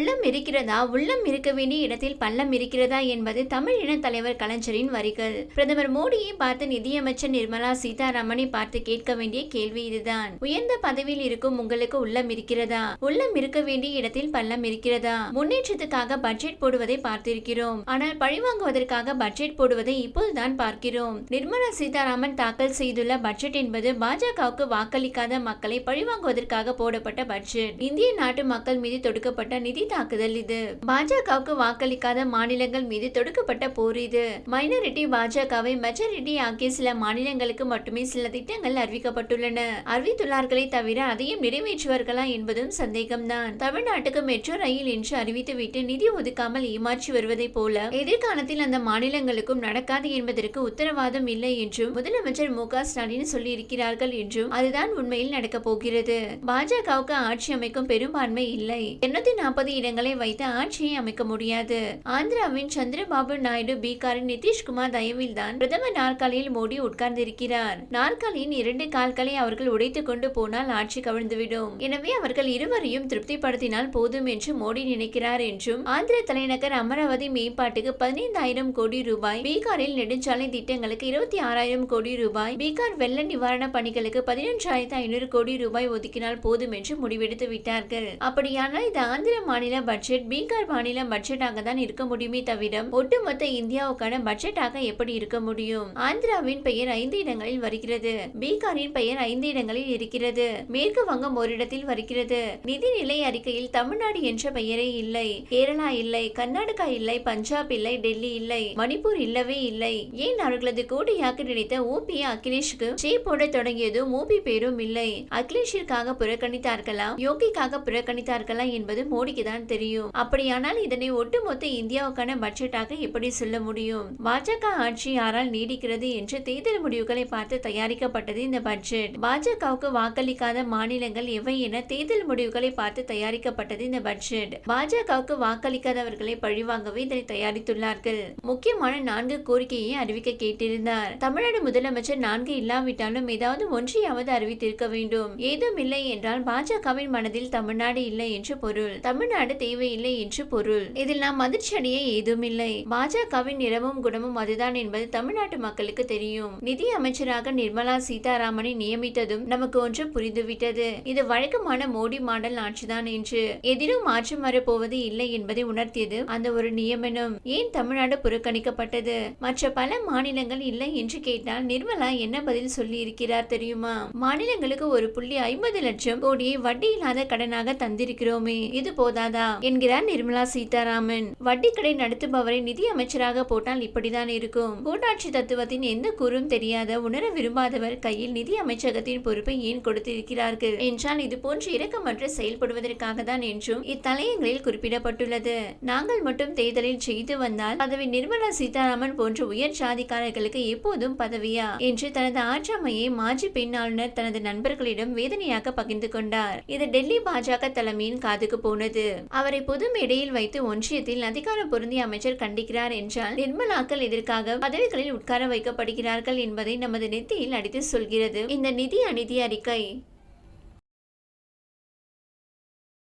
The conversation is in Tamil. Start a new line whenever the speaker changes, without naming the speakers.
உள்ளம் இருக்கிறதா? உள்ளம் இருக்க வேண்டிய இடத்தில் பள்ளம் இருக்கிறதா என்பது தமிழ் இன தலைவர் கலைஞரின் வரிகள். பிரதமர் மோடியை பார்த்து நிதியமைச்சர் நிர்மலா சீதாராமனை பார்த்து கேட்க வேண்டிய கேள்வி இதுதான். உயர்ந்த பதவியில் இருக்கும் உங்களுக்கு உள்ளம் இருக்கிறதா? உள்ளம் இருக்க வேண்டிய இடத்தில் பள்ளம் இருக்கிறதா? முன்னேற்றத்துக்காக பட்ஜெட் போடுவதை பார்த்திருக்கிறோம். ஆனால் பழிவாங்குவதற்காக பட்ஜெட் போடுவதை இப்போதுதான் பார்க்கிறோம். நிர்மலா சீதாராமன் தாக்கல் செய்துள்ள பட்ஜெட் என்பது பாஜகவுக்கு வாக்களிக்காத மக்களை பழிவாங்குவதற்காக போடப்பட்ட பட்ஜெட் இந்திய நாட்டு மக்கள் மீது தொடுக்கப்பட்ட நிதி தாக்குதல் இது பாஜகவுக்கு வாக்களிக்காத மாநிலங்கள் மீது தொடுக்கப்பட்ட போர் இது. மைனாரிட்டி பாஜகவை மெஜாரிட்டி ஆக்கிய சில மாநிலங்களுக்கு மட்டுமே சில திட்டங்கள் அறிவிக்கப்பட்டுள்ளன. அறிவித்துள்ளார்களே தவிர அதையும் நிறைவேற்றுவார்களா என்பதும் சந்தேகம்தான். தமிழ்நாட்டுக்கு மெட்ரோ ரயில் என்று அறிவித்துவிட்டு நிதி ஒதுக்காமல் ஏமாற்றி வருவதை போல எதிர்காலத்தில் அந்த மாநிலங்களுக்கும் நடக்காது என்பதற்கு உத்தரவாதம் இல்லை என்றும் முதலமைச்சர் மு க ஸ்டாலின் சொல்லியிருக்கிறார்கள் என்றும் அதுதான் உண்மையில் நடக்கப் போகிறது பாஜகவுக்கு ஆட்சி அமைக்கும் பெரும்பான்மை இல்லை. இருநூத்தி நாற்பது இடங்களை வைத்து ஆட்சியை அமைக்க முடியாது. ஆந்திராவின் சந்திரபாபு நாயுடு பீகாரின் நிதிஷ்குமார் தயவில் தான் பிரதமர் நாற்காலியில் மோடி உட்கார்ந்திருக்கிறார். நாற்காலியின் இரண்டு கால்களை அவர்கள் உடைத்துக் கொண்டு போனால் ஆட்சி கவிழ்ந்துவிடும். எனவே அவர்கள் இருவரையும் திருப்திப்படுத்தினால் போதும் என்று மோடி நினைக்கிறார் என்றும் ஆந்திர தலைநகர் அமராவதி மேம்பாட்டுக்கு பதினைந்தாயிரம் கோடி ரூபாய் பீகாரில் நெடுஞ்சாலை திட்டங்களுக்கு இருபத்தி ஆறாயிரம் கோடி ரூபாய் பீகார் வெள்ள நிவாரண பணிகளுக்கு பதினொன்றாயிரத்து ஐநூறு கோடி ரூபாய் ஒதுக்கினால் போதும் என்று முடிவெடுத்து விட்டார்கள் அப்படியானால் இது ஆந்திர மாநில பட்ஜெட் பீகார் மாநில பட்ஜெட்டாக தான் இருக்க முடியுமே தவிர ஒட்டுமொத்த இந்தியாவுக்கான பட்ஜெட்டாக எப்படி இருக்க முடியும்? ஆந்திராவின் பெயர் ஐந்து இடங்களில் வருகிறது. பீகாரின் பெயர் ஐந்து இடங்களில் இருக்கிறது. மேற்கு வங்கம் ஒரு இடத்தில் வருகிறது. நிதிநிலை அறிக்கையில் தமிழ்நாடு என்ற பெயரே இல்லை. கேரளா இல்லை. கர்நாடகா இல்லை. பஞ்சாப் இல்லை. டெல்லி இல்லை. மணிப்பூர் இல்லவே இல்லை. ஏன் அவர்களது கூடையாக்க நினைத்த ஓபி அகிலேஷ்க்கு ஜே போட தொடங்கியதும் ஓபி பேரும் இல்லை. அகிலேஷிற்காக புறக்கணித்தார்களா? யோகிக்காக புறக்கணித்தார்களா என்பது மோடிக்கு தான் தெரியும். அப்படியானால் இதனை ஒட்டுமொத்த இந்தியாவுக்கான பட்ஜெட்டாக எப்படி சொல்ல முடியும்? பாஜக ஆட்சி யாரால் நீடிக்கிறது என்று தேர்தல் முடிவுகளை பார்த்து தயாரிக்கப்பட்டது இந்த பட்ஜெட். பாஜகவுக்கு வாக்களிக்காத மாநிலங்கள் எவை என தேர்தல் முடிவுகளை பார்த்து தயாரிக்கப்பட்டது இந்த பட்ஜெட். பாஜகவுக்கு வாக்களிக்காதவர்களை பழிவாங்கவே இதனை தயாரித்துள்ளார்கள். முக்கியமான நான்கு கோரிக்கையை அறிவிக்க கேட்டிருந்தார். தமிழ்நாடு முதலமைச்சர் நான்கு இல்லாவிட்டாலும் ஏதாவது ஒன்றையாவது அறிவித்திருக்க வேண்டும். ஏதும் இல்லை என்றால் பாஜகவின் மனதில் தமிழ்நாடு இல்லை என்று பொருள். தமிழ்நாடு தேவையில்லை என்று பொருள். இதில் நாம் அதிர்ச்சி அடைய ஏதுமில்லை. பாஜகவின் நிறமும் குணமும் அதுதான் என்பது தமிழ்நாட்டு மக்களுக்கு தெரியும். நிதி அமைச்சராக நிர்மலா சீதாராமனை நியமித்ததும் நமக்கு ஒன்று புரிந்துவிட்டது. இது வழக்கமான மோடி மாடல் ஆட்சிதான் என்று. எதிலும் மாற்றம் வரப்போவது இல்லை என்பதை உணர்த்தியது அந்த ஒரு நியமனம். ஏன் தமிழ்நாடு புறக்கணிக்கப்பட்டது? மற்ற பல மாநிலங்கள் இல்லை என்று கேட்டால் நிர்மலா என்ன பதில் சொல்லி இருக்கிறார் தெரியுமா? மாநிலங்களுக்கு ஒரு புள்ளி ஐம்பது லட்சம் கோடியை வட்டி இல்லாத கடனாக தந்திருக்கிறோமே. இது போதாது? என்கிறார் நிர்மலா சீதாராமன். வட்டி கடை நடத்துபவரை நிதி அமைச்சராக போட்டால் இப்படிதான் இருக்கும். கூட்டாட்சி தத்துவத்தின் எந்த கூறும் தெரியாத உணர விரும்பாதவர் கையில் நிதி அமைச்சகத்தின் பொறுப்பை ஏன் கொடுத்திருக்கிறார்கள்? என்றால் இது போன்று இரக்கமற்று செயல்படுவதற்காக தான் என்றும் இத்தலையங்களில் குறிப்பிடப்பட்டுள்ளது. நாங்கள் மட்டும் தேர்தலில் செய்து வந்தால் பதவி நிர்மலா சீதாராமன் போன்ற உயர் சாதிக்காரர்களுக்கு எப்போதும் பதவியா? என்று தனது ஆற்றாமையை மாஜி பெண் ஆளுநர் தனது நண்பர்களிடம் வேதனையாக பகிர்ந்து கொண்டார். இது டெல்லி பாஜக தலைமையின் காதுக்கு போனது. அவரை பொது மேடையில் வைத்து ஒன்றியத்தில் அதிகார பொருந்திய அமைச்சர் கண்டிக்கிறார் என்றால் நிர்மலாக்கள் இதற்காக பதவிகளில் உட்கார வைக்கப்படுகிறார்கள் என்பதை நமது நெத்தியில் அடித்து சொல்கிறது. இந்த நிதி அநீதி அறிக்கை